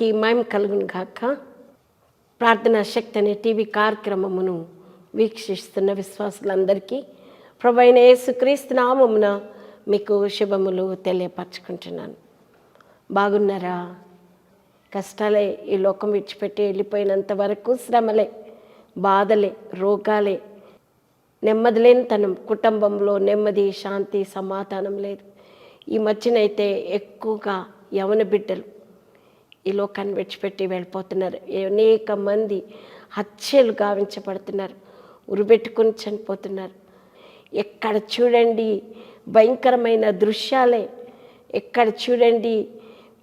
దేవుని మయం కలుగును గాక. ప్రార్థనా శక్తి అనే టీవీ కార్యక్రమమును వీక్షిస్తున్న విశ్వాసులందరికీ ప్రభైన యేసుక్రీస్తు నామమున మీకు శుభములు తెలియపరచుకుంటున్నాను. బాగున్నారా? కష్టాలే ఈ లోకం విడిచిపెట్టి వెళ్ళిపోయినంత వరకు శ్రమలే బాధలే రోగాలే. నెమ్మది లేని తనం కుటుంబంలో నెమ్మది శాంతి సమాధానం లేదు. ఈ మధ్యనైతే ఎక్కువగా యవన బిడ్డలు ఈ లోకాన్ని విడిచిపెట్టి వెళ్ళిపోతున్నారు. అనేక మంది హత్యలు గావించబడుతున్నారు. ఉరిబెట్టుకుని చనిపోతున్నారు. ఎక్కడ చూడండి భయంకరమైన దృశ్యాలే. ఎక్కడ చూడండి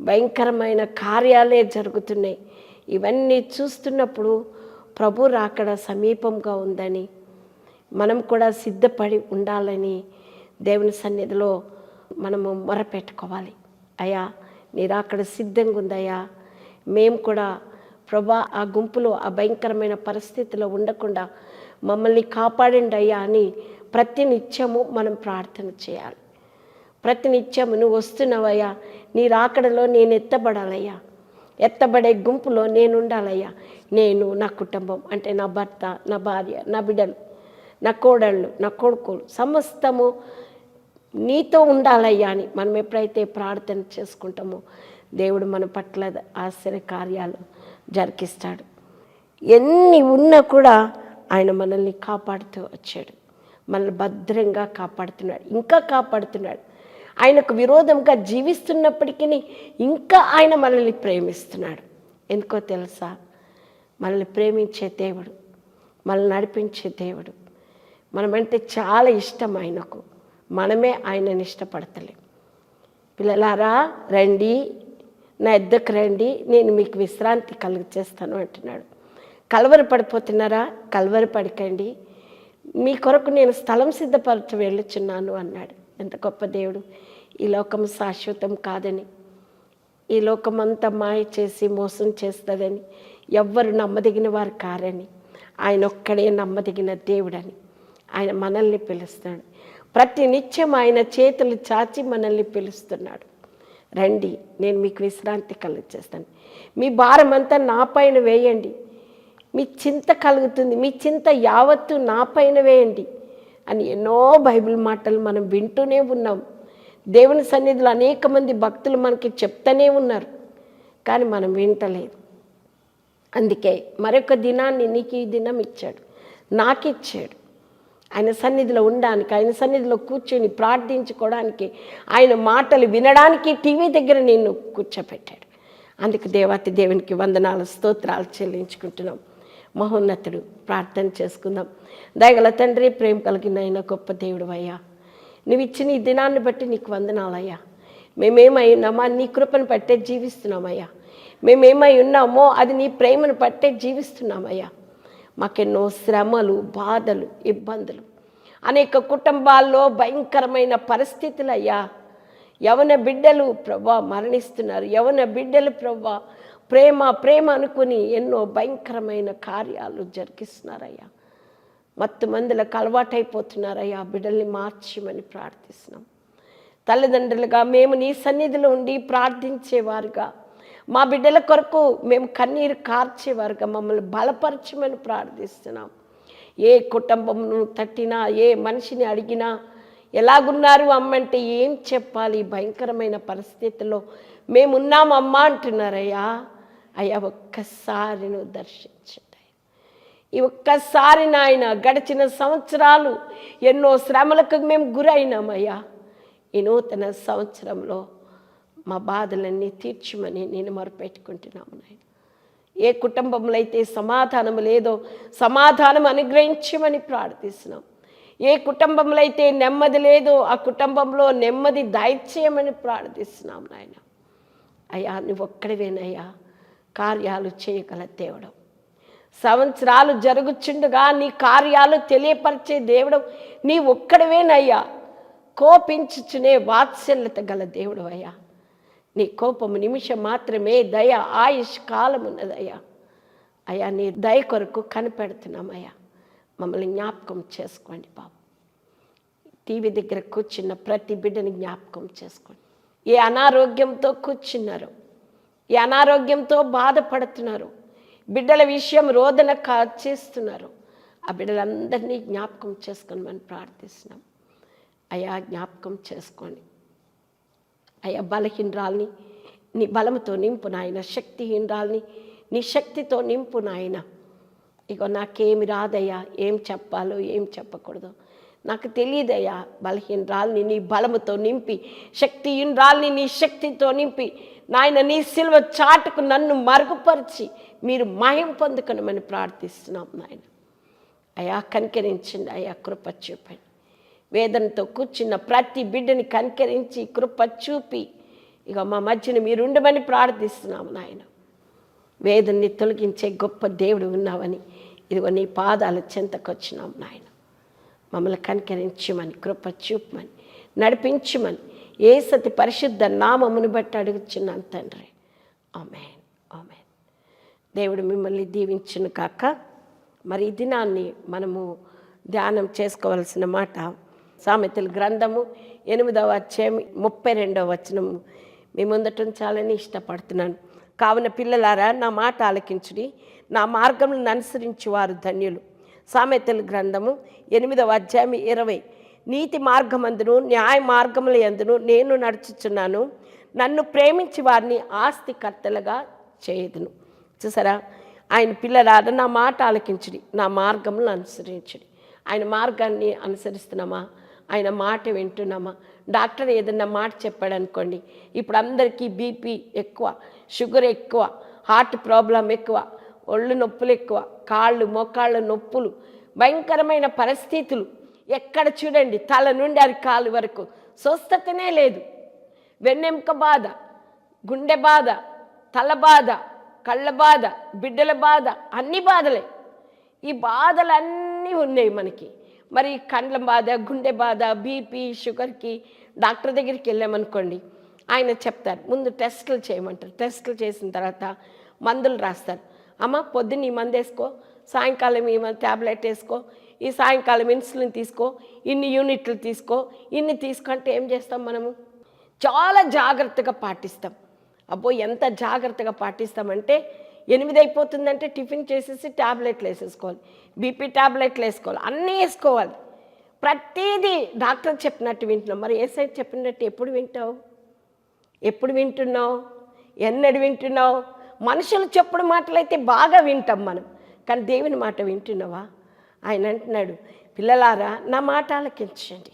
భయంకరమైన కార్యాలే జరుగుతున్నాయి. ఇవన్నీ చూస్తున్నప్పుడు ప్రభు రాకడ సమీపంగా ఉందని మనం కూడా సిద్ధపడి ఉండాలని దేవుని సన్నిధిలో మనము మొరపెట్టుకోవాలి. అయా మీరు అక్కడ సిద్ధంగా ఉందయ్యా. మేము కూడా ప్రభా ఆ గుంపులో ఆ భయంకరమైన పరిస్థితిలో ఉండకుండా మమ్మల్ని కాపాడండి అయ్యా అని ప్రతి నిత్యము మనం ప్రార్థన చేయాలి. ప్రతి నిత్యము నువ్వు వస్తున్నావయ్యా. నీ రాకడలో నేను ఎత్తబడాలయ్యా. ఎత్తబడే గుంపులో నేను ఉండాలయ్యా. నేను నా కుటుంబం అంటే నా భర్త నా భార్య నా బిడ్డలు నా కోడళ్ళు నా కొడుకులు సమస్తము నీతో ఉండాలయ్యా అని మనం ఎప్పుడైతే ప్రార్థన చేసుకుంటామో దేవుడు మన పట్ల ఆశ్చర్య కార్యాలు జరిగిస్తాడు. ఎన్ని ఉన్నా కూడా ఆయన మనల్ని కాపాడుతూ వచ్చాడు. మనల్ని భద్రంగా కాపాడుతున్నాడు. ఇంకా కాపాడుతున్నాడు. ఆయనకు విరోధంగా జీవిస్తున్నప్పటికీ ఇంకా ఆయన మనల్ని ప్రేమిస్తున్నాడు. ఎందుకో తెలుసా? మనల్ని ప్రేమించే దేవుడు మనల్ని నడిపించే దేవుడు. మనమంటే చాలా ఇష్టం ఆయనకు. మనమే ఆయనని ఇష్టపడతలేం పిల్లలారా రండి నా ఎద్దకు రండి నేను మీకు విశ్రాంతి కలుగ చేస్తాను అంటున్నాడు. కలవర పడిపోతున్నారా? కలవర పడకండి. మీ కొరకు నేను స్థలం సిద్ధపరచ వెళ్ళుచున్నాను అన్నాడు. ఎంత గొప్ప దేవుడు. ఈ లోకం శాశ్వతం కాదని ఈ లోకమంతా మాయ చేసి మోసం చేస్తుందని ఎవ్వరు నమ్మదగిన వారు కారని ఆయన ఒక్కడే నమ్మదగిన దేవుడని ఆయన మనల్ని పిలుస్తాడు. ప్రతి నిత్యం ఆయన చేతులు చాచి మనల్ని పిలుస్తున్నాడు. రండి నేను మీకు విశ్రాంతి కలుగచేస్తాను మీ భారం అంతా నా పైన వేయండి. మీ చింత కలుగుతుంది మీ చింత యావత్తు నా పైన వేయండి అని ఎన్నో బైబిల్ మాటలు మనం వింటూనే ఉన్నాం. దేవుని సన్నిధిలో అనేక మంది భక్తులు మనకి చెప్తూనే ఉన్నారు కానీ మనం వింటలేదు. అందుకే మరొక దినాన్ని నీకు ఈ దినం ఇచ్చాడు. నాకిచ్చాడు. ఆయన సన్నిధిలో ఉండడానికి ఆయన సన్నిధిలో కూర్చొని ప్రార్థించుకోవడానికి ఆయన మాటలు వినడానికి టీవీ దగ్గర నిన్ను కూర్చోపెట్టాడు. అందుకు దేవాతి దేవునికి వందనాలు స్తోత్రాలు చెల్లించుకుంటున్నాం. మహోన్నతుడు ప్రార్థన చేసుకుందాం. దయగల తండ్రి ప్రేమ కలిగిన ఆయన గొప్ప దేవుడు అయ్యా. నువ్వు ఇచ్చిన ఈ దినాన్ని బట్టి నీకు వందనాలయ్యా మేమేమై ఉన్నామా? నీ కృపను పట్టే జీవిస్తున్నామయ్యా. మేమేమై ఉన్నామో అది నీ ప్రేమను పట్టే జీవిస్తున్నామయ్యా. మాకెన్నో శ్రమలు బాధలు ఇబ్బందులు. అనేక కుటుంబాల్లో భయంకరమైన పరిస్థితులు అయ్యా యవన బిడ్డలు ప్రభా మరణిస్తున్నారు. యవన బిడ్డలు ప్రభా ప్రేమ ప్రేమ అనుకుని ఎన్నో భయంకరమైన కార్యాలు జరిగిస్తున్నారయ్యా. మత్తు మందులకు అలవాటైపోతున్నారయ్యా. బిడ్డల్ని మార్చమని ప్రార్థిస్తున్నాం. తల్లిదండ్రులుగా మేము నీ సన్నిధిలో ఉండి ప్రార్థించేవారుగా. మా బిడ్డల కొరకు మేము కన్నీరు కార్చేవారుగా మమ్మల్ని బలపరచమని ప్రార్థిస్తున్నాం. ఏ కుటుంబంను తట్టినా ఏ మనిషిని అడిగినా ఎలాగున్నారు అమ్మంటే ఏం చెప్పాలి? భయంకరమైన పరిస్థితుల్లో మేమున్నాం అమ్మా అంటున్నారయ్యా. అయ్యా ఒక్కసారి నువ్వు దర్శించండి. ఈ ఒక్కసారి నాయన గడిచిన సంవత్సరాలు ఎన్నో శ్రమలకు మేము గురైనామయ్యా. ఈ నూతన సంవత్సరంలో మా బాధలన్నీ తీర్చమని నేను మొరపెట్టుకుంటున్నాము నాయన. ఏ కుటుంబంలో అయితే సమాధానం లేదో సమాధానం అనుగ్రహించమని ప్రార్థిస్తున్నాం. ఏ కుటుంబంలో అయితే నెమ్మది లేదో ఆ కుటుంబంలో నెమ్మది దయచేయమని ప్రార్థిస్తున్నాం నాయన. అయ్యా నువ్వు ఒక్కడివేనయ్యా. కార్యాలు చేయగల దేవుడు. సంవత్సరాలు జరుగుచుండగా నీ కార్యాలు తెలియపరిచే దేవుడు నీ ఒక్కడివేనయ్యా. కోపించుచునే వాత్సల్యత గల దేవుడు అయ్యా. నీ కోపము నిమిషం మాత్రమే దయ ఆయుష్ కాలం ఉన్నదయ్యా అయ్యా. నీ దయ కొరకు కనిపెడుతున్నామయ్యా మమ్మల్ని జ్ఞాపకం చేసుకోండి బాబు. టీవీ దగ్గర కూర్చున్న ప్రతి బిడ్డని జ్ఞాపకం చేసుకోండి. ఏ అనారోగ్యంతో కూర్చున్నారు ఈ అనారోగ్యంతో బాధపడుతున్నారు బిడ్డల విషయం రోదన చేస్తున్నారు. ఆ బిడ్డలందరినీ జ్ఞాపకం చేసుకొని మనం ప్రార్థిస్తున్నాం. అయా జ్ఞాపకం చేసుకోండి. అయ్యా బలహీనరాల్ని నీ బలముతో నింపు నాయన శక్తిహీనరాల్ని నీ శక్తితో నింపు నాయన. ఇగో నాకేమి రాదయ్యా ఏం చెప్పాలో ఏం చెప్పకూడదు. నాకు తెలియదయ్యా బలహీనరాల్ని నీ బలముతో నింపి శక్తిహీనరాల్ని నీ శక్తితో నింపి నాయన నీ సిల్వ చాటుకు నన్ను మరుగుపరిచి మీరు మయం పొందుకునమని ప్రార్థిస్తున్నాం నాయన. అయా కనికరించండి అయా కృప చూపండి. వేదనతో కూర్చున్న ప్రతి బిడ్డని కనికరించి కృప చూపి ఇక మా మధ్యన మీరు ఉండమని ప్రార్థిస్తున్నాము నాయన. వేదన్ని తొలగించే గొప్ప దేవుడు ఉన్నావని ఇదిగో నీ పాదాల చెంతకొచ్చినాం నాయన. మమ్మల్ని కనికరించమని కృప చూపమని నడిపించమని ఏ సతి పరిశుద్ధ నామమును బట్టి అడుగుచున్నాను తండ్రి. ఆమెన్. ఆమెన్. దేవుడు మిమ్మల్ని దీవించును కాక మరి ఈ దినాన్ని మనము ధ్యానం చేసుకోవాల్సిన మాట సామెతల గ్రంథము ఎనిమిదవ అధ్యాయం ముప్పై రెండవ వచనము. మీ ముందట ఉంచాలని ఇష్టపడుతున్నాను. కావున పిల్లలారా నా మాట ఆలకించుడి. నా మార్గములను అనుసరించి వారు ధన్యులు. సామెతల గ్రంథము ఎనిమిదవ అధ్యాయం ఇరవై. నీతి మార్గమందును న్యాయ మార్గముల యందును నేను నడుచుచున్నాను. నన్ను ప్రేమించి వారిని ఆస్తికర్తలుగా చేయదును. చూసారా? ఆయన పిల్లలారా నా మాట ఆలకించుడి. నా మార్గములను అనుసరించుడి. ఆయన మార్గాన్ని అనుసరిస్తున్నామా? ఆయన మాట వింటున్నామా? డాక్టర్ ఏదన్నా మాట చెప్పాడు అనుకోండి ఇప్పుడు అందరికీ బీపీ ఎక్కువ షుగర్ ఎక్కువ హార్ట్ ప్రాబ్లం ఎక్కువ ఒళ్ళు నొప్పులు ఎక్కువ కాళ్ళు మోకాళ్ళ నొప్పులు భయంకరమైన పరిస్థితులు. ఎక్కడ చూడండి తల నుండి అరికాలు వరకు. స్వస్థతనే లేదు. వెన్నెముక బాధ గుండె బాధ తల బాధ కళ్ళ బాధ బిడ్డల బాధ అన్ని బాధలే. ఈ బాధలన్నీ ఉన్నాయి మనకి. మరి కండ్ల బాధ గుండె బాధ బీపీ షుగర్కి డాక్టర్ దగ్గరికి వెళ్ళామనుకోండి ఆయన చెప్తారు ముందు టెస్టులు చేయమంటారు. టెస్టులు చేసిన తర్వాత మందులు రాస్తారు. అమ్మ పొద్దున్న ఈ మందు వేసుకో సాయంకాలం ఈ ట్యాబ్లెట్ వేసుకో ఈ సాయంకాలం ఇన్సులిన్ తీసుకో ఇన్ని యూనిట్లు తీసుకో ఇన్ని తీసుకుంటే ఏం చేస్తాం మనము? చాలా జాగ్రత్తగా పాటిస్తాం. అబ్బో ఎంత జాగ్రత్తగా పాటిస్తామంటే ఎనిమిది అయిపోతుందంటే టిఫిన్ చేసేసి ట్యాబ్లెట్లు వేసేసుకోవాలి బీపీ ట్యాబ్లెట్లు వేసుకోవాలి అన్నీ వేసుకోవాలి. ప్రతిదీ డాక్టర్ చెప్పినట్టు వింటున్నాం. మరి ఏ సైడ్ చెప్పినట్టు ఎప్పుడు వింటావు? ఎప్పుడు వింటున్నావు? ఎన్నడు వింటున్నావు? మనుషులు చెప్పుడు మాటలైతే బాగా వింటాం మనం. కానీ దేవుని మాట వింటున్నావా? ఆయన అంటున్నాడు పిల్లలారా నా మాట ఆలకించండి.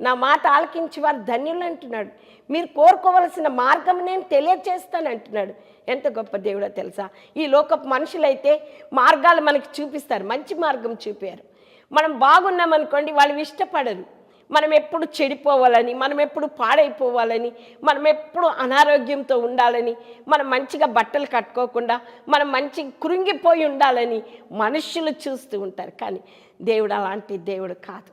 నా మాట ఆలకించి వారు ధన్యులు అంటున్నాడు. మీరు కోరుకోవలసిన మార్గం నేను తెలియచేస్తాను అంటున్నాడు. ఎంత గొప్ప దేవుడో తెలుసా? ఈ లోకపు మనుషులైతే మార్గాలు మనకి చూపిస్తారు. మంచి మార్గం చూపారు. మనం బాగున్నామనుకోండి వాళ్ళు ఇష్టపడరు. మనం ఎప్పుడు చెడిపోవాలని మనం ఎప్పుడు పాడైపోవాలని మనం ఎప్పుడు అనారోగ్యంతో ఉండాలని మనం మంచిగా బట్టలు కట్టుకోకుండా మనం మంచి కృంగిపోయి ఉండాలని మనుషులు చూస్తూ ఉంటారు. కానీ దేవుడు అలాంటి దేవుడు కాదు.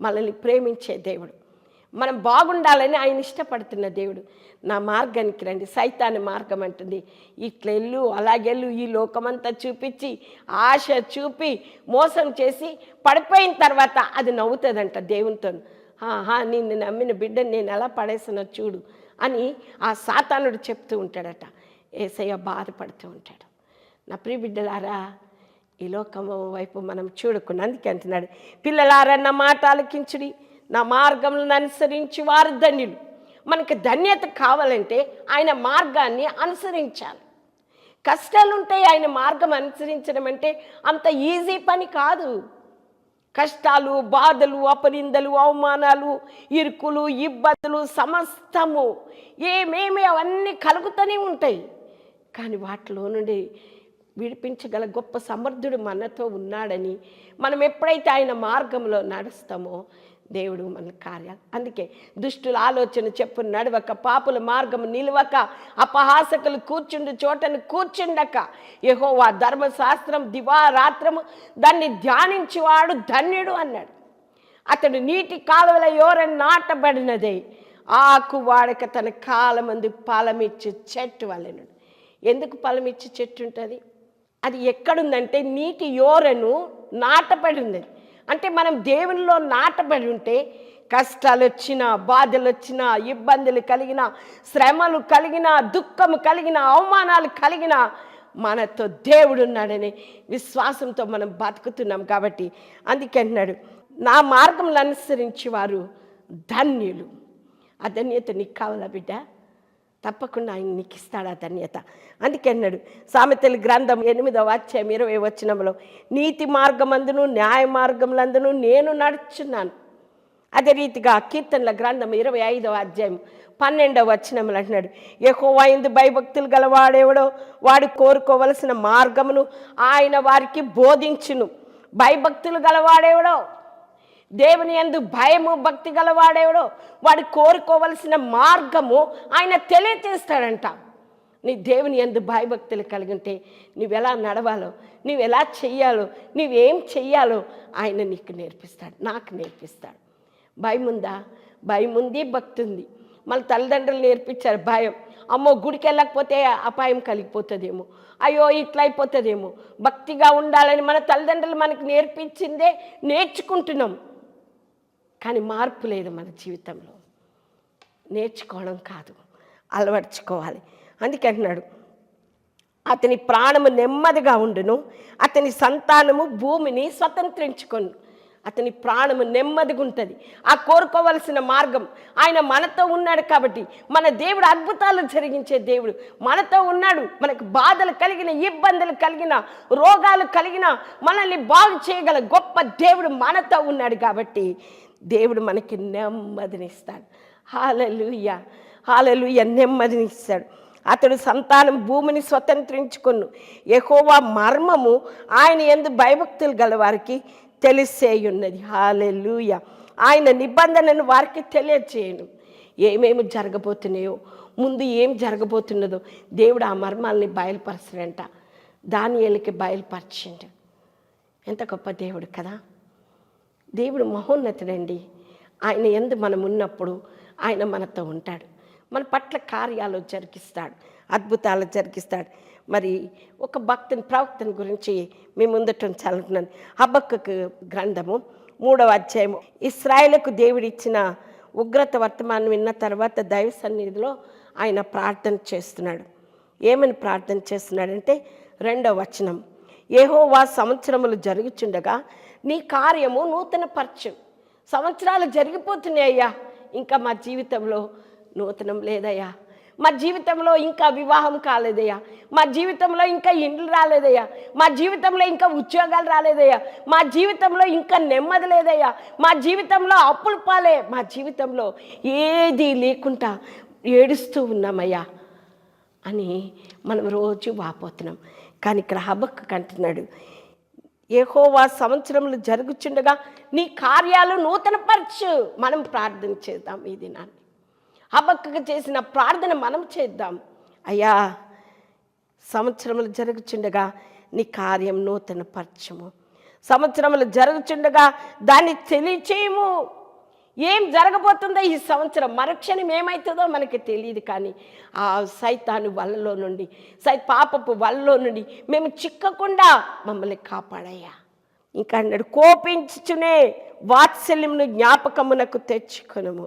మనల్ని ప్రేమించే దేవుడు. మనం బాగుండాలని ఆయన ఇష్టపడుతున్న దేవుడు. నా మార్గానికి రండి. సైతాన్ని మార్గం అంటుంది. ఇట్లెళ్ళు అలాగెళ్ళు ఈ లోకమంతా చూపించి ఆశ చూపి మోసం చేసి పడిపోయిన తర్వాత అది నవ్వుతుందంట దేవునితో. ఆహా నిన్ను నమ్మిన బిడ్డను నేను ఎలా పడేసానో చూడు అని ఆ సాతానుడు చెప్తూ ఉంటాడట. ఏసయ్య బాధపడుతూ ఉంటాడు. నా ప్రియ బిడ్డలారా ఈ లోకము వైపు మనం చూడకుండా అందుకే అంటున్నాడు. పిల్లలారా నా మాట ఆలకించుడి. నా మార్గములను అనుసరించి వారు ధన్యులు. మనకి ధన్యత కావాలంటే ఆయన మార్గాన్ని అనుసరించాలి. కష్టాలు ఉంటాయి ఆయన మార్గం అనుసరించడం అంటే అంత ఈజీ పని కాదు. కష్టాలు బాధలు అపనిందలు అవమానాలు ఇరుకులు ఇబ్బందులు సమస్తము ఏమేమి అవన్నీ కలుగుతూనే ఉంటాయి. కానీ వాటిలో నుండి విడిపించగల గొప్ప సమర్థుడు మనతో ఉన్నాడని మనం ఎప్పుడైతే ఆయన మార్గంలో నడుస్తామో దేవుడు మన కార్యాలు. అందుకే దుష్టుల ఆలోచన చెప్పు నడవక పాపుల మార్గం నిలవక అపహాసకులు కూర్చుండు చోటను కూర్చుండక. యెహోవా ధర్మశాస్త్రం దివారాత్రము దాన్ని ధ్యానించేవాడు ధన్యుడు అన్నాడు. అతడు నీటి కాలువల యోర నాటబడినదే. ఆకు వాడక తన కాలమంది ఫలమిచ్చి చెట్టు వలెను. ఎందుకు ఫలమిచ్చి చెట్టు ఉంటుంది? అది ఎక్కడుందంటే నీటి యోరను నాటబడి ఉంది అంటే మనం దేవునిలో నాటబడి ఉంటే కష్టాలు వచ్చినా బాధలు వచ్చినా ఇబ్బందులు కలిగిన శ్రమలు కలిగిన దుఃఖము కలిగిన అవమానాలు కలిగిన మనతో దేవుడు ఉన్నాడని విశ్వాసంతో మనం బతుకుతున్నాం కాబట్టి అందుకే నా మార్గంలో అనుసరించి వారు ధన్యులు. ఆ ధన్యత నీకు కావాలా బిడ్డ? తప్పకుండా ఆయన నీకు ఇస్తాడు ఆ ధన్యత. అందుకే అన్నాడు సామెతల గ్రంథం ఎనిమిదవ అధ్యాయం ఇరవై వచ్చినంలో నీతి మార్గమందును న్యాయ మార్గములందును నేను నడుచున్నాను. అదే రీతిగా కీర్తనల గ్రంథం ఇరవై ఐదవ అధ్యాయం పన్నెండవ వచనములు అంటున్నాడు ఎక్కువ ఎందు భయభక్తులు గలవాడెవడో వాడు కోరుకోవలసిన మార్గమును ఆయన వారికి బోధించును. భయభక్తులు గలవాడెవడో దేవుని ఎందు భయము భక్తి గలవాడెవడో? వాడు కోరుకోవలసిన మార్గము ఆయన తెలియచేస్తాడంట. నీ దేవుని ఎందు భయభక్తులు కలిగి ఉంటే నువ్వెలా నడవాలో నువ్వెలా చెయ్యాలో నువ్వేం చెయ్యాలో ఆయన నీకు నేర్పిస్తాడు నాకు నేర్పిస్తాడు. భయం ఉందా భయం ఉంది భక్తి ఉంది మళ్ళీ తల్లిదండ్రులు నేర్పించారు భయం. అమ్మో గుడికి వెళ్ళకపోతే అపాయం కలిగిపోతుందేమో. అయ్యో ఇట్లా అయిపోతుందేమో. భక్తిగా ఉండాలని మన తల్లిదండ్రులు మనకు నేర్పించిందే నేర్చుకుంటున్నాం. కానీ మార్పు లేదు మన జీవితంలో. నేర్చుకోవడం కాదు. అలవర్చుకోవాలి. అందుకంటున్నాడు అతని ప్రాణము నెమ్మదిగా ఉండును. అతని సంతానము భూమిని స్వతంత్రించుకొను. అతని ప్రాణము నెమ్మదిగా ఉంటుంది. ఆ కోరుకోవలసిన మార్గం ఆయన మనతో ఉన్నాడు కాబట్టి మన దేవుడు అద్భుతాలు జరిగించే దేవుడు. మనతో ఉన్నాడు. మనకు బాధలు కలిగిన ఇబ్బందులు కలిగిన రోగాలు కలిగిన మనల్ని బాగు చేయగల గొప్ప దేవుడు మనతో ఉన్నాడు కాబట్టి దేవుడు మనకి నెమ్మదినిస్తాడు. Hallelujah hallelujah నెమ్మదినిస్తాడు. అతడు సంతానం భూమిని స్వతంత్రించుకును. ఎహోవా మర్మము ఆయన ఎందు భయభక్తులు గల వారికి తెలిసేయున్నది. హాలెలుయ. ఆయన నిబంధనను వారికి తెలియచేయను. ఏమేమి జరగబోతున్నాయో ముందు ఏం జరగబోతున్నదో దేవుడు ఆ మర్మాల్ని బయలుపరచడంట. దానియలకి బయలుపరిచిండు. ఎంత గొప్ప దేవుడు కదా. దేవుడు మహోన్నతుడండి. ఆయన ఎందు మనం ఉన్నప్పుడు ఆయన మనతో ఉంటాడు. మన పట్ల కార్యాలు జరిగిస్తాడు. అద్భుతాలు జరిగిస్తాడు. మరి ఒక భక్తుని ప్రవక్తని గురించి మీ ముందట ఉంచాలనుకున్నాను. హబక్కకు గ్రంథము మూడవ అధ్యాయము. ఇస్రాయలకు దేవుడిచ్చిన ఉగ్రత వర్తమానం విన్న తర్వాత దైవ సన్నిధిలో ఆయన ప్రార్థన చేస్తున్నాడు. ఏమని ప్రార్థన చేస్తున్నాడంటే రెండవ వచనం. ఏహోవా సంవత్సరములు జరుగుచుండగా నీ కార్యము నూతన పరచు సంవత్సరాలు జరిగిపోతున్నాయ్యా. ఇంకా మా జీవితంలో నూతనం లేదయ్యా. మా జీవితంలో ఇంకా వివాహం కాలేదయ్యా. మా జీవితంలో ఇంకా ఇండ్లు రాలేదయ్యా. మా జీవితంలో ఇంకా ఉద్యోగాలు రాలేదయ్యా. మా జీవితంలో ఇంకా నెమ్మది లేదయ్యా. మా జీవితంలో అప్పులు పాలే. మా జీవితంలో ఏది లేకుండా ఏడుస్తూ ఉన్నామయ్యా అని మనం రోజు వాపోతున్నాం. కానీ ఇక్కడ హబక్కు కంటున్నాడు. ఏహోవా సంవత్సరములు జరుగుచుండగా నీ కార్యాలు నూతనపరచు మనం ప్రార్థన చేద్దాం ఈ దినాన్ని. హబక్కకు చేసిన ప్రార్థన మనం చేద్దాం. అయ్యా సంవత్సరములు జరుగుచుండగా నీ కార్యం నూతన పరచము. సంవత్సరములు జరుగుచుండగా దాన్ని తెలియచేయము. ఏం జరగబోతుందో ఈ సంవత్సరం మరుక్షణం ఏమవుతుందో మనకి తెలియదు కానీ ఆ సైతాను వలలో నుండి సై పాపపు వలలో నుండి మేము చిక్కకుండా మమ్మల్ని కాపాడయ్యా. ఇంకా అన్నాడు కోపించుచునే వాత్సల్యమును జ్ఞాపకమునకు తెచ్చుకునము.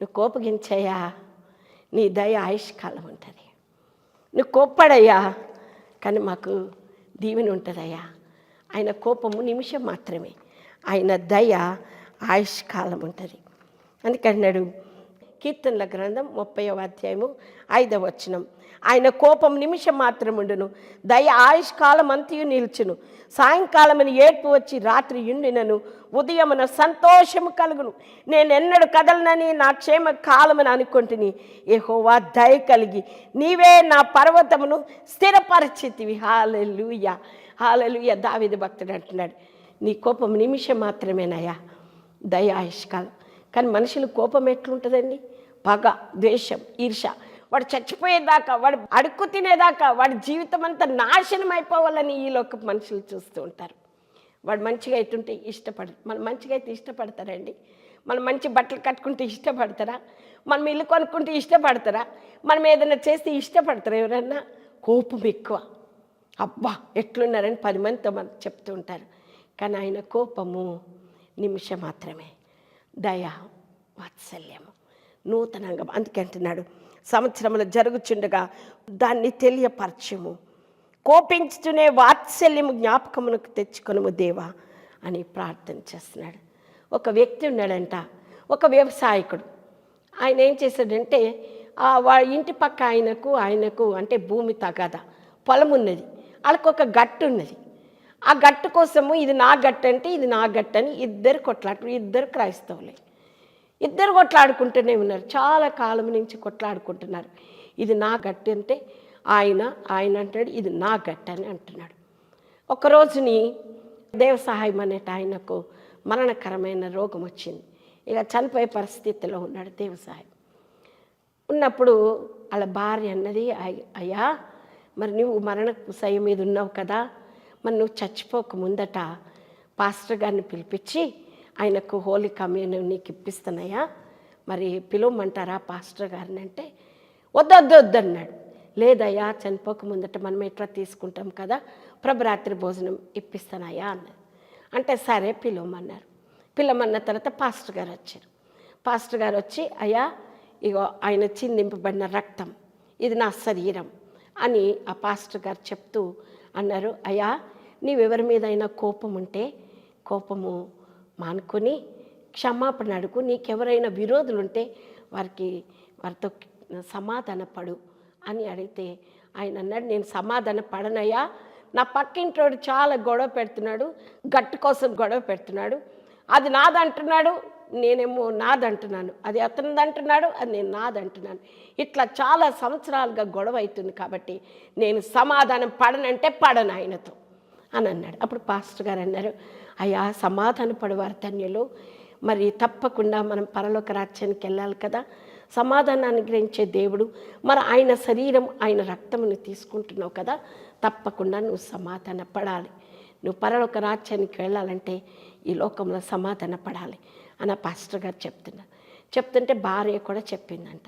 నువ్వు కోపగించయ్యా నీ దయ ఆయుష్కాలం ఉంటుంది. నువ్వు కోప్పడయ్యా కానీ మాకు దీవెన ఉంటుందయ్యా. ఆయన కోపము నిమిషం మాత్రమే. ఆయన దయ ఆయుష్కాలం ఉంటుంది. అందుకన్నాడు కీర్తనల గ్రంథం ముప్పైవ అధ్యాయము ఐదవ వచనం. ఆయన కోపం నిమిషం మాత్రం ఉండును. దయ ఆయుష్కాలం అంతయు నిల్చును. సాయంకాలమని ఏడ్పు వచ్చి రాత్రి ఉండినను. ఉదయమున సంతోషము కలుగును. నేను ఎన్నడు కదలనని నా క్షేమ కాలమని అనుకుంటుని. ఏహోవా దయ కలిగి నీవే నా పర్వతమును స్థిరపరిచితివి. హాలెలుయ. హాలలుయ. దావిది భక్తుడు అంటున్నాడు. నీ కోపం నిమిషం మాత్రమేనయ్యా దయ ఆయుష్కాలం కానీ మనుషులు కోపం ఎట్లుంటుందండి? పగ ద్వేషం ఈర్ష. వాడు చచ్చిపోయేదాకా వాడు అడుక్కు తినేదాకా వాడి జీవితం అంతా నాశనం అయిపోవాలని ఈ లోక మనుషులు చూస్తూ ఉంటారు. వాడు మంచిగా అవుతుంటే ఇష్టపడ మనం మంచిగా అయితే ఇష్టపడతారండి మనం మంచి బట్టలు కట్టుకుంటే ఇష్టపడతారా? మనం ఇల్లు కొనుక్కుంటే ఇష్టపడతారా? మనం ఏదైనా చేస్తే ఇష్టపడతారా ఎవరన్నా? కోపం ఎక్కువ. అబ్బా ఎట్లున్నారని పది మందితో మనకు చెప్తూ ఉంటారు. కానీ ఆయన కోపము నిమిషం మాత్రమే దయ వాత్సల్యము నూతనంగా. అందుకే అంటున్నాడు సంవత్సరంలో జరుగుచుండగా దాన్ని తెలియపరచము. కోపించుతూనే వాత్సల్యము జ్ఞాపకమునకు తెచ్చుకొనుము దేవా అని ప్రార్థన చేస్తున్నాడు. ఒక వ్యక్తి ఉన్నాడంట ఒక వ్యవసాయకుడు. ఆయన ఏం చేశాడంటే ఆ వా ఇంటి పక్క ఆయనకు ఆయనకు అంటే భూమి తగాద పొలం ఉన్నది వాళ్ళకు ఒక గట్టు ఉన్నది ఆ గట్టు కోసము ఇది నా గట్టు అంటే ఇది నా గట్టు అని ఇద్దరు కొట్లాడు ఇద్దరు క్రైస్తవులే. ఇద్దరు కొట్లాడుకుంటూనే ఉన్నారు. చాలా కాలం నుంచి కొట్లాడుకుంటున్నారు. ఇది నా గట్టు అంటే ఆయన ఆయన అంటాడు ఇది నా గట్టు అని అంటున్నాడు. ఒకరోజుని దేవ సహాయం అనేట ఆయనకు మరణకరమైన రోగం వచ్చింది. ఇక చనిపోయే పరిస్థితిలో ఉన్నాడు దేవ సహాయం ఉన్నప్పుడు వాళ్ళ భార్య అన్నది అయ్యా మరి నువ్వు మరణ సయం మీద ఉన్నావు కదా మరి నువ్వు చచ్చిపోక ముందట పాస్టర్ గారిని పిలిపించి ఆయనకు హోలీ కమ్యూనియన్ నీకు ఇప్పిస్తున్నాయా? మరి పిలవమంటారా పాస్టర్ గారిని అంటే? వద్దొద్దు వద్దన్నాడు లేదయ్యా చనిపోక ముందట మనం ఎట్లా తీసుకుంటాం కదా? ప్రభరాత్రి భోజనం ఇప్పిస్తానయ్యా అన్నది అంటే సరే పిలవమన్నారు. పిలవమన్న తర్వాత పాస్టర్ గారు వచ్చారు. పాస్టర్ గారు వచ్చి అయ్యా ఇగో ఆయన చిందింపబడిన రక్తం ఇది నా శరీరం అని ఆ పాస్టర్ గారు చెప్తూ అన్నారు అయ్యా నీవెవరి మీద అయినా కోపం ఉంటే కోపము మానుకొని క్షమాపణ అడుగు. నీకెవరైనా విరోధులు ఉంటే వారికి వారితో సమాధాన పడు అని అడిగితే ఆయన అన్నాడు నేను సమాధాన పడనయ్యా. నా పక్కింటోడు చాలా గొడవ పెడుతున్నాడు గట్టు కోసం గొడవ పెడుతున్నాడు. అది నాదంటున్నాడు. నేనేమో నాదంటున్నాను. అది అతనిది అంటున్నాడు అది నేను నాదంటున్నాను. ఇట్లా చాలా సంవత్సరాలుగా గొడవ అవుతుంది కాబట్టి నేను సమాధానం పడనంటే పడను ఆయనతో అని అన్నాడు. అప్పుడు పాస్టర్ గారు అన్నారు అయ్యా సమాధాన పడవారు ధన్యులు. మరి తప్పకుండా మనం పరలోక రాజ్యానికి వెళ్ళాలి కదా. సమాధానాన్ని గ్రహించే దేవుడు. మరి ఆయన శరీరం ఆయన రక్తమును తీసుకుంటున్నావు కదా. తప్పకుండా నువ్వు సమాధాన పడాలి. నువ్వు పరలోక రాజ్యానికి వెళ్ళాలంటే ఈ లోకంలో సమాధాన పడాలి అని ఆ పాస్టర్ గారు చెప్తున్నారు. చెప్తుంటే భార్య కూడా చెప్పిందంట.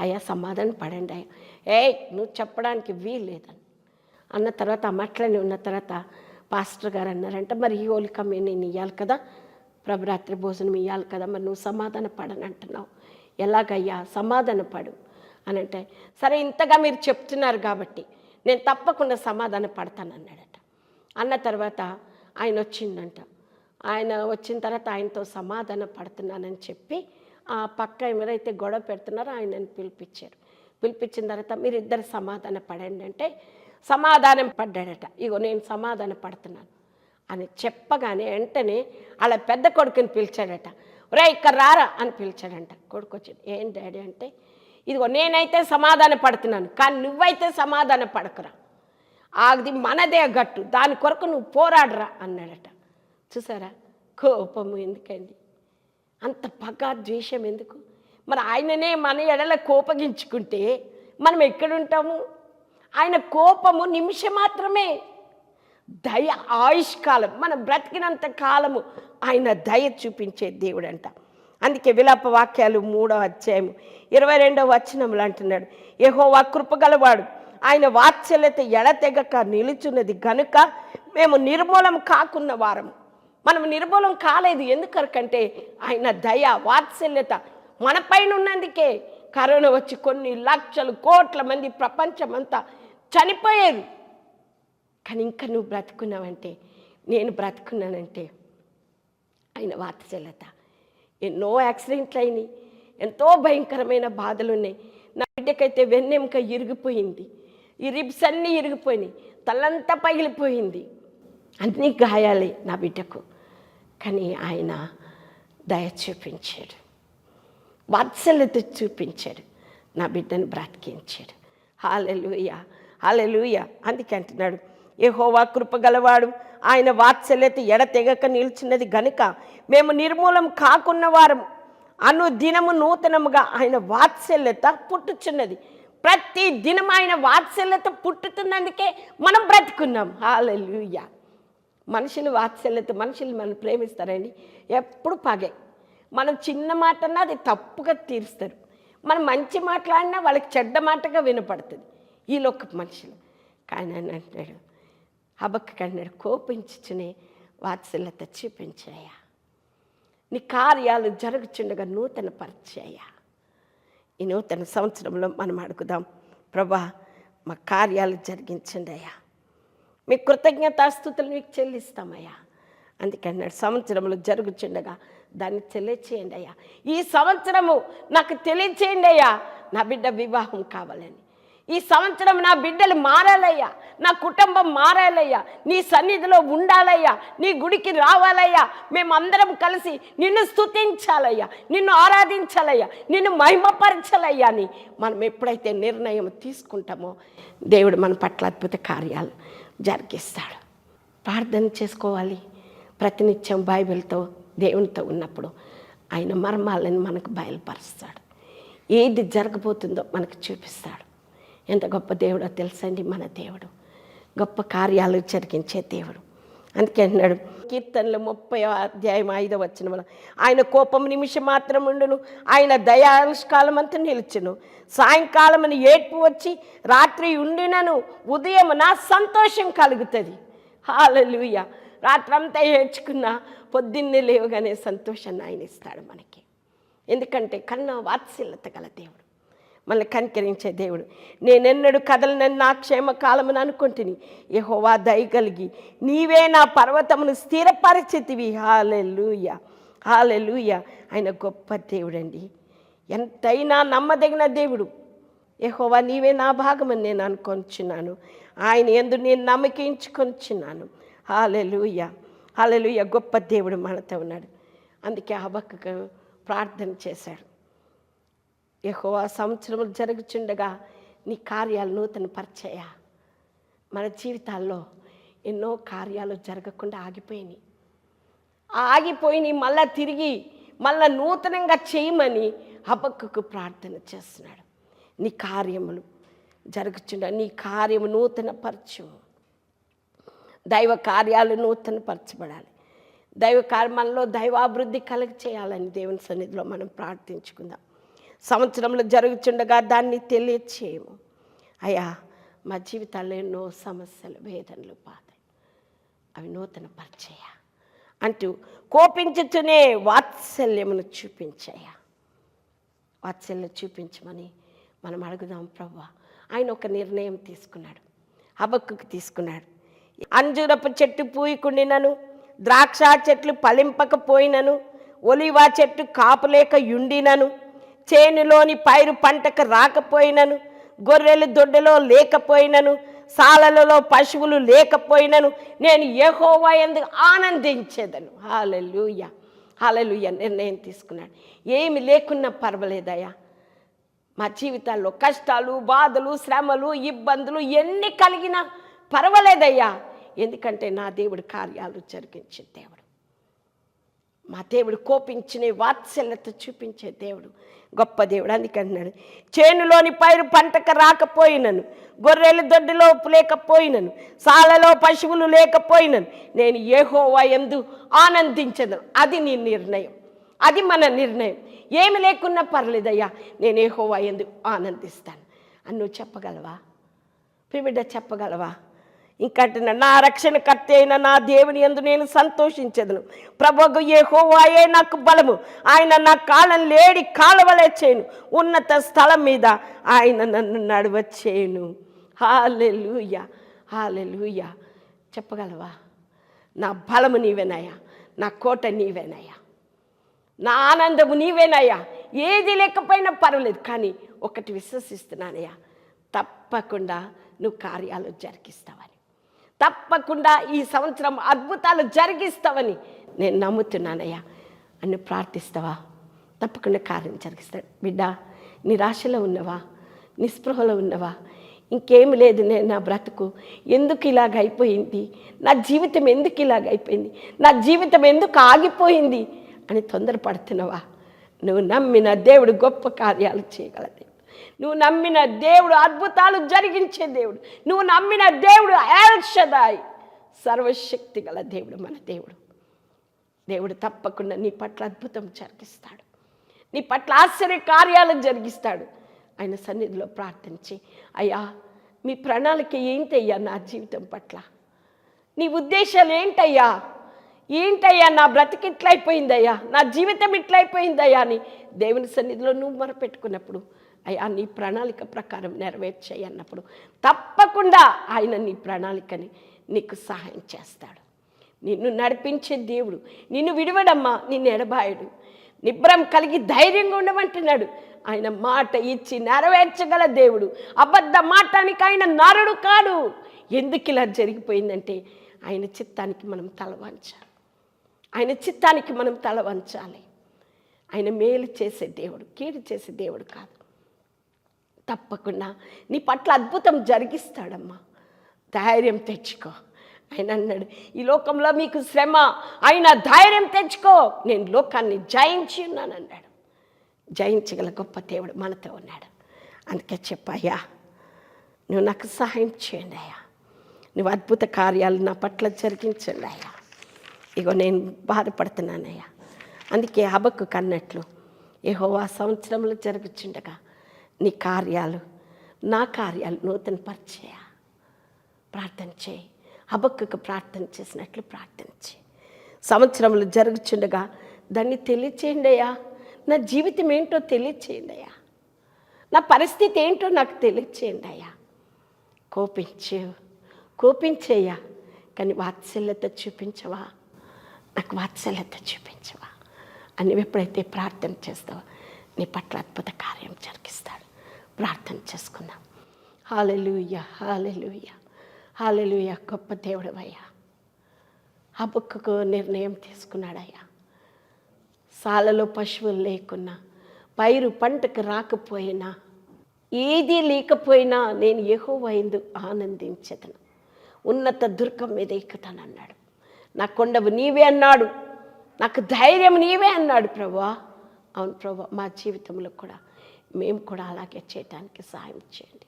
అయ్యా సమాధానం పడండి అయ్యా. ఏ నువ్వు చెప్పడానికి వీల్లేదని. అన్న తర్వాత ఆ మట్లని ఉన్న తర్వాత పాస్టర్ గారు అన్నారంట మరి ఈ హోలిక నేను ఇవ్వాలి కదా? ప్రభరాత్రి భోజనం ఇవ్వాలి కదా? మరి నువ్వు సమాధాన పడని అంటున్నావు. ఎలాగయ్యా? సమాధాన పడు. అని అంటే సరే ఇంతగా మీరు చెప్తున్నారు కాబట్టి నేను తప్పకుండా సమాధాన పడతాను అన్నాడు అన్న తర్వాత ఆయన వచ్చిందంట ఆయన వచ్చిన తర్వాత ఆయనతో సమాధాన పడుతున్నానని చెప్పి ఆ పక్క ఎవరైతే గొడవ పెడుతున్నారో ఆయనని పిలిపించారు. పిలిపించిన తర్వాత మీరు ఇద్దరు సమాధాన పడండి అంటే సమాధానం పడ్డాడట. ఇగో నేను సమాధాన పడుతున్నాను అని చెప్పగానే వెంటనే వాళ్ళ పెద్ద కొడుకుని పిలిచాడట. రే ఇక్కడ రారా అని పిలిచాడంట. కొడుకు వచ్చాడు ఏం డాడీ అంటే ఇదిగో నేనైతే సమాధాన పడుతున్నాను కానీ నువ్వైతే సమాధాన పడకురా. అది మనదే గట్టు దాని కొరకు నువ్వు పోరాడరా అన్నాడట. చూసారా? కోపము ఎందుకండి? అంత పగ ద్వేషం ఎందుకు? మరి ఆయననే మన ఎడల కోపగించుకుంటే మనం ఎక్కడుంటాము? ఆయన కోపము నిమిషం మాత్రమే. దయ ఆయుష్కాలం మనం బ్రతికినంత కాలము ఆయన దయ చూపించే దేవుడు అంట అందుకే విలాప వాక్యాలు మూడో అధ్యాయము ఇరవై రెండవ వచనములు అంటున్నాడు. యెహోవా కృపగలవాడు. ఆయన వాత్సల్యత ఎడతెగక నిలుచున్నది కనుక మేము నిర్మూలం కాకున్న వారం. మనం నిర్మూలం కాలేదు ఎందుకనకంటే ఆయన దయ వాత్సల్యత మన పైన ఉన్నందుకే కరోనా వచ్చి కొన్ని లక్షలు కోట్ల మంది ప్రపంచమంతా చనిపోయారు కానీ ఇంకా నువ్వు బ్రతుకున్నావంటే నేను బ్రతుకున్నానంటే ఆయన వాత్సల్యత. ఎన్నో యాక్సిడెంట్లు అయినాయి ఎంతో భయంకరమైన బాధలు ఉన్నాయి నా బిడ్డకైతే వెన్నెముక ఇరిగిపోయింది. ఈ రిబ్స్ అన్నీ ఇరిగిపోయినాయి. తలంతా పగిలిపోయింది. అన్నీ గాయాలే నా బిడ్డకు. కానీ ఆయన దయ చూపించాడు. వాత్సల్యత చూపించాడు. నా బిడ్డను బ్రతికించాడు. హాలెలుయ హాలెలుయ అందుకే అంటున్నాడు హోవా కృపగలవాడు ఆయన వాత్సల్యత ఎడతెగక నిలిచినది గనుక మేము నిర్మూలం కాకున్న వారం అను దినము నూతనముగా ఆయన వాత్సల్యత పుట్టుచున్నది. ప్రతి దినం ఆయన వాత్సల్యత పుట్టుతున్నందుకే మనం బ్రతుకున్నాం. హాలూయ మనుషులు వాత్సల్యత మనుషులు మనం ప్రేమిస్తారండి. ఎప్పుడు పగే. మనం చిన్న మాట అన్నా అది తప్పుగా తీరుస్తారు. మనం మంచి మాట్లాడినా వాళ్ళకి చెడ్డ మాటగా వినపడుతుంది. ఈలోక మనుషులు. కానీ అని అంటాడు హబక్కి అన్నాడు కోపించుచునే వాత్సల్యత చూపించాయా నీ కార్యాలు జరుగుచుండగా నూతన పరిచయ ఈ నూతన సంవత్సరంలో మనం అడుగుదాం ప్రభా మా కార్యాలు జరిగించండి అయ్యా. మీ కృతజ్ఞతాస్థుతులు మీకు చెల్లిస్తామయ్యా అందుకన్నాడు సంవత్సరంలో జరుగుచుండగా దాన్ని తెలియచేయండి అయ్యా. ఈ సంవత్సరము నాకు తెలియచేయండి అయ్యా. నా బిడ్డ వివాహం కావాలని ఈ సంవత్సరం నా బిడ్డలు మారాలయ్యా. నా కుటుంబం మారాలయ్యా. నీ సన్నిధిలో ఉండాలయ్యా. నీ గుడికి రావాలయ్యా. మేమందరం కలిసి నిన్ను స్తుతించాలయ్యా. నిన్ను ఆరాధించాలయ్యా. నిన్ను మహిమపరచాలయ్యా అని మనం ఎప్పుడైతే నిర్ణయం తీసుకుంటామో దేవుడు మన పట్ల అద్భుత కార్యాలు జరిగిస్తాడు. ప్రార్థన చేసుకోవాలి. ప్రతినిత్యం బైబిల్తో దేవునితో ఉన్నప్పుడు ఆయన మర్మాలను మనకు బయలుపరుస్తాడు. ఏది జరగబోతుందో మనకు చూపిస్తాడు. ఎంత గొప్ప దేవుడో తెలుసండి మన దేవుడు. గొప్ప కార్యాలు జరిగించే దేవుడు. అందుకే అన్నాడు కీర్తనలు ముప్పై అధ్యాయం ఐదో వచ్చిన ఆయన కోపం నిమిషం మాత్రం ఉండును ఆయన దయానుష్కాలం అంతా నిలుచును. సాయంకాలమని ఏడ్పు వచ్చి రాత్రి ఉండినను ఉదయమున సంతోషం కలుగుతుంది. హాలలుయ. రాత్రంతా ఏడ్చుకున్నా పొద్దున్నే లేవగానే సంతోషాన్ని ఆయన ఇస్తాడు మనకి. ఎందుకంటే కన్నా వాత్సల్యత గల దేవుడు. మనల్ని కనికరించే దేవుడు. నేనెన్నడు కదలని నా క్షేమ కాలమని అనుకుంటుని. యహోవా దయగలిగి నీవే నా పర్వతమును స్థిరపరిచితివి. హాలెలుయ. హాలెలుయ. ఆయన గొప్ప దేవుడండి. ఎంతైనా నమ్మదగిన దేవుడు. యహోవా నీవే నా భాగమని నేను అనుకొంచున్నాను ఆయన ఎందు నేను నమ్మకించుకొంచున్నాను హాలెలుయ. హాలెలుయ. గొప్ప దేవుడు మనతో ఉన్నాడు. అందుకే హబక్కకు ప్రార్థన చేశాడు. యహోవా సంవత్సరములు జరుగుచుండగా నీ కార్యాలు నూతన పరిచయ? మన జీవితాల్లో ఎన్నో కార్యాలు జరగకుండా ఆగిపోయినాయి. ఆగిపోయినాయి మళ్ళా తిరిగి మళ్ళా నూతనంగా చేయమని హబక్కుకు ప్రార్థన చేస్తున్నాడు. నీ కార్యములు జరుగుచుండ నీ కార్యము నూతన పరచు దైవ కార్యాలు నూతన పరచబడాలి దైవ కార్యమంలో దైవాభివృద్ధి కలగ చేయాలని దేవుని సన్నిధిలో మనం ప్రార్థించుకుందాం. సంవత్సరంలో జరుగుచుండగా దాన్ని తెలియచేయము. అయ్యా మా జీవితాల్లో ఎన్నో సమస్యలు వేదనలు బాధలు అవి నూతన పరిచయ అంటూ కోపించుతూనే వాత్సల్యమును చూపించయ్యా వాత్సల్యం చూపించమని మనం అడుగుదాం ప్రభా ఆయన ఒక నిర్ణయం తీసుకున్నాడు. హబక్కుకు తీసుకున్నాడు. అంజూరపు చెట్టు పూయకుండినను ద్రాక్ష చెట్లు పలింపకపోయినను ఒలివా చెట్టు కాపులేక యుండినను చేనులోని పైరు పంటకు రాకపోయినను గొర్రెలు దొడ్డలో లేకపోయినను సాలలలో పశువులు లేకపోయినను నేను ఏహోవా ఎందుకు ఆనందించేదను. హాలెలుయ హాలెలుయ నిర్ణయం తీసుకున్నాడు. ఏమి లేకున్నా పర్వాలేదయ్యా. మా జీవితాల్లో కష్టాలు బాధలు శ్రమలు ఇబ్బందులు ఎన్ని కలిగినా పర్వాలేదయ్యా. ఎందుకంటే నా దేవుడు కార్యాలు జరిగించే దేవుడు. మా దేవుడు కోపించిన వాత్సల్యత చూపించే దేవుడు గొప్ప దేవుడు. అందుకన్నాడు చేనులోని పైరు పంటకు రాకపోయినను గొర్రెలు దొడ్డిలో లేకపోయినను సాలలో పశువులు లేకపోయినను నేను ఏహోవా ఎందు ఆనందించను. అది నీ నిర్ణయం. అది మన నిర్ణయం. ఏమి లేకున్నా పర్లేదయ్యా నేను ఏహోవా ఎందు ఆనందిస్తాను. అని నువ్వు చెప్పగలవా? ప్రిబిడ్డ చెప్పగలవా? ఇంకంటున్నా నా రక్షణకర్త అయిన నా దేవుని ఎందు నేను సంతోషించదును. ప్రభుకు ఏ హోవాయే నాకు బలము. ఆయన నా కాలం లేడి కాలవలే చేయను. ఉన్నత స్థలం మీద ఆయన నన్ను నడవచ్చేయను హాలెలుయ హాలెలుయ. చెప్పగలవా? నా బలము నీవేనయ్యా. నా కోట నీవేనయ్యా. నా ఆనందము నీవేనయ్యా. ఏది లేకపోయినా పర్వాలేదు కానీ ఒకటి విశ్వసిస్తున్నానయ్యా. తప్పకుండా నువ్వు కార్యాలు జరిగిస్తావని. తప్పకుండా ఈ సంవత్సరం అద్భుతాలు జరిగిస్తావని నేను నమ్ముతున్నానయ్యా. అని ప్రార్థిస్తావా? తప్పకుండా కార్యం జరిగిస్తాడు. బిడ్డ నిరాశలో ఉన్నవా? నిస్పృహలో ఉన్నవా? ఇంకేమి లేదు నేను నా బ్రతుకు ఎందుకు ఇలాగ అయిపోయింది? నా జీవితం ఎందుకు ఇలాగ అయిపోయింది? నా జీవితం ఎందుకు ఆగిపోయింది? అని తొందరపడుతున్నావా? నువ్వు నమ్మిన దేవుడు గొప్ప కార్యాలు చేయగలదు నువ్వు నమ్మిన దేవుడు అద్భుతాలు జరిగించే దేవుడు. నువ్వు నమ్మిన దేవుడు ఏర్షదాయ్ సర్వశక్తి గల దేవుడు మన దేవుడు. దేవుడు తప్పకుండా నీ పట్ల అద్భుతం జరిగిస్తాడు. నీ పట్ల ఆశ్చర్య కార్యాలు జరిగిస్తాడు. ఆయన సన్నిధిలో ప్రార్థించి అయ్యా మీ ప్రణాళిక ఏంటయ్యా నా జీవితం పట్ల? నీ ఉద్దేశాలు ఏంటయ్యా? ఏంటయ్యా నా బ్రతికి ఇట్లయిపోయిందయ్యా? నా జీవితం ఇట్లయిపోయిందయ్యా అని దేవుని సన్నిధిలో నువ్వు మొరపెట్టుకున్నప్పుడు అయ్యా నీ ప్రణాళిక ప్రకారం నెరవేర్చాయి అన్నప్పుడు తప్పకుండా ఆయన నీ ప్రణాళికని నీకు సహాయం చేస్తాడు. నిన్ను నడిపించే దేవుడు నిన్ను విడవడమ్మా నిన్ను ఎడబాయడు. నిబ్రం కలిగి ధైర్యంగా ఉండమంటున్నాడు. ఆయన మాట ఇచ్చి నెరవేర్చగల దేవుడు. అబద్ధ మాటానికి ఆయన నరుడు కాడు. ఎందుకు ఇలా జరిగిపోయిందంటే ఆయన చిత్తానికి మనం తల వంచాలి. ఆయన చిత్తానికి మనం తల వంచాలి. ఆయన మేలు చేసే దేవుడు కీడు చేసే దేవుడు కాదు. తప్పకుండా. నీ పట్ల అద్భుతం జరిగిస్తాడమ్మా. ధైర్యం తెచ్చుకో. ఆయన అన్నాడు ఈ లోకంలో మీకు శ్రమ ఆయన ధైర్యం తెచ్చుకో. నేను లోకాన్ని జయించి ఉన్నాను అన్నాడు. జయించగల గొప్ప దేవుడు మనతో ఉన్నాడు. అందుకే చెప్పయ్యా నువ్వు నాకు సహాయం చేయండి అయ్యా. నువ్వు అద్భుత కార్యాలు నా పట్ల జరిగించండి అయ్యా. ఇగో నేను బాధపడుతున్నానయ్యా అందుకే హబక్కు కన్నట్లు. యెహోవా సంవత్సరంలో జరుగుచుండగా నీ కార్యాలు నా కార్యాలు నూతన పరిచయ. ప్రార్థన చేయి. అబక్కకు ప్రార్థన చేసినట్లు ప్రార్థన చేయి. సంవత్సరంలో జరుగుచుండగా దాన్ని తెలియచేయండి అయ్యా. నా జీవితం ఏంటో తెలియచేయండి అయ్యా. నా పరిస్థితి ఏంటో నాకు తెలియచేయండి అయ్యా. కోపించు కోపించేయ్యా కానీ వాత్సల్యత చూపించవా? నాకు వాత్సల్యత చూపించవా? అని ఎప్పుడైతే ప్రార్థన చేస్తావో నీ పట్ల అద్భుత కార్యం జరిగిస్తావు ప్రార్థన చేసుకుందాం. హాలెలుయ్య హాలెలుయ్య హాలెలుయ్య గొప్ప దేవుడవయ్యా. ఆ బుక్కకు నిర్ణయం తీసుకున్నాడయ్యా. సాలలో పశువులు లేకున్నా పైరు పంటకు రాకపోయినా ఏది లేకపోయినా నేను యెహోవైందు ఆనందించదను. ఉన్నత దుర్గం మీద ఎక్కుతానన్నాడు నా కొండవు నీవే అన్నాడు. నాకు ధైర్యం నీవే అన్నాడు ప్రభా. అవును ప్రభా మా జీవితంలో కూడా మేము కూడా అలాగే చేయడానికి సహాయం చేయండి.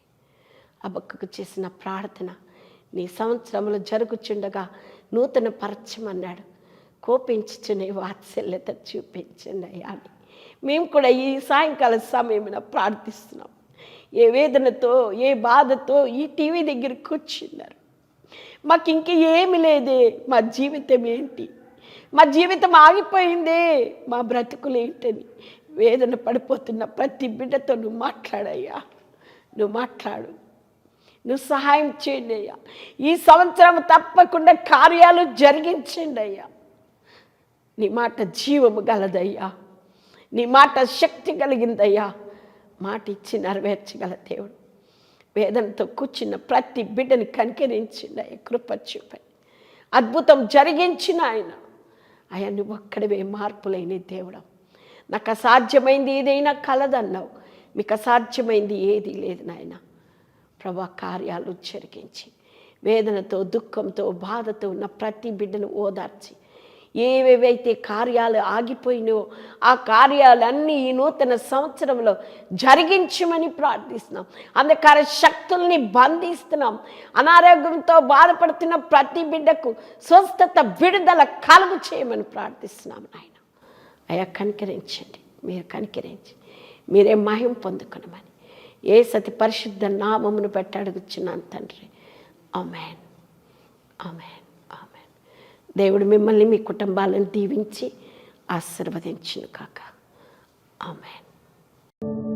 అబ్బక్కకు చేసిన ప్రార్థన నీ సంవత్సరంలో జరుగుచుండగా నూతన పరచమన్నాడు కోపించుచునే వాత్సల్యత చూపించండి అయ్యా అని. మేము కూడా ఈ సాయంకాల సమయమున ప్రార్థిస్తున్నాం. ఏ వేదనతో ఏ బాధతో ఈ టీవీ దగ్గర కూర్చున్నారు. మాకు ఇంక ఏమి లేదే మా జీవితం ఏంటి? మా జీవితం ఆగిపోయిందే మా బ్రతుకులు ఏంటని. వేదన పడిపోతున్న ప్రతి బిడ్డతో నువ్వు మాట్లాడయ్యా. నువ్వు మాట్లాడు. నువ్వు సహాయం చేయండి అయ్యా. ఈ సంవత్సరం తప్పకుండా కార్యాలు జరిగించండి అయ్యా. నీ మాట జీవము గలదయ్యా. నీ మాట శక్తి కలిగిందయ్యా. మాట ఇచ్చి నెరవేర్చగల దేవుడు. వేదనతో కూర్చున్న ప్రతి బిడ్డని కనికరించింది అయ్యా. కృప చూపై అద్భుతం జరిగించిన ఆయన. ఆయన నువ్వు ఒక్కడవే మార్పులైన దేవుడం నాకు అసాధ్యమైంది ఏదైనా కలదన్నావు. మీకు అసాధ్యమైంది ఏది లేదు నాయన. ప్రభా కార్యాలు జరిగించి వేదనతో దుఃఖంతో బాధతో ఉన్న ప్రతి బిడ్డను ఓదార్చి ఏవేవైతే కార్యాలు ఆగిపోయినో ఆ కార్యాలన్నీ ఈ నూతన సంవత్సరంలో జరిగించమని ప్రార్థిస్తున్నాం. అంధకార శక్తుల్ని బంధిస్తున్నాం. అనారోగ్యంతో బాధపడుతున్న ప్రతి బిడ్డకు స్వస్థత విడుదల కలుగు చేయమని ప్రార్థిస్తున్నాం నాయన. అయ్యా కనికరించండి. మీరు కనికరించి మీరే మహిం పొందుకునమని. ఏ సతి పరిశుద్ధ నామమును పెట్టి అడుగుచున్నాను తండ్రి. ఆమెన్. ఆమెన్. ఆమెన్. దేవుడు మిమ్మల్ని మీ కుటుంబాలను దీవించి ఆశీర్వదించును కాక. ఆమెన్.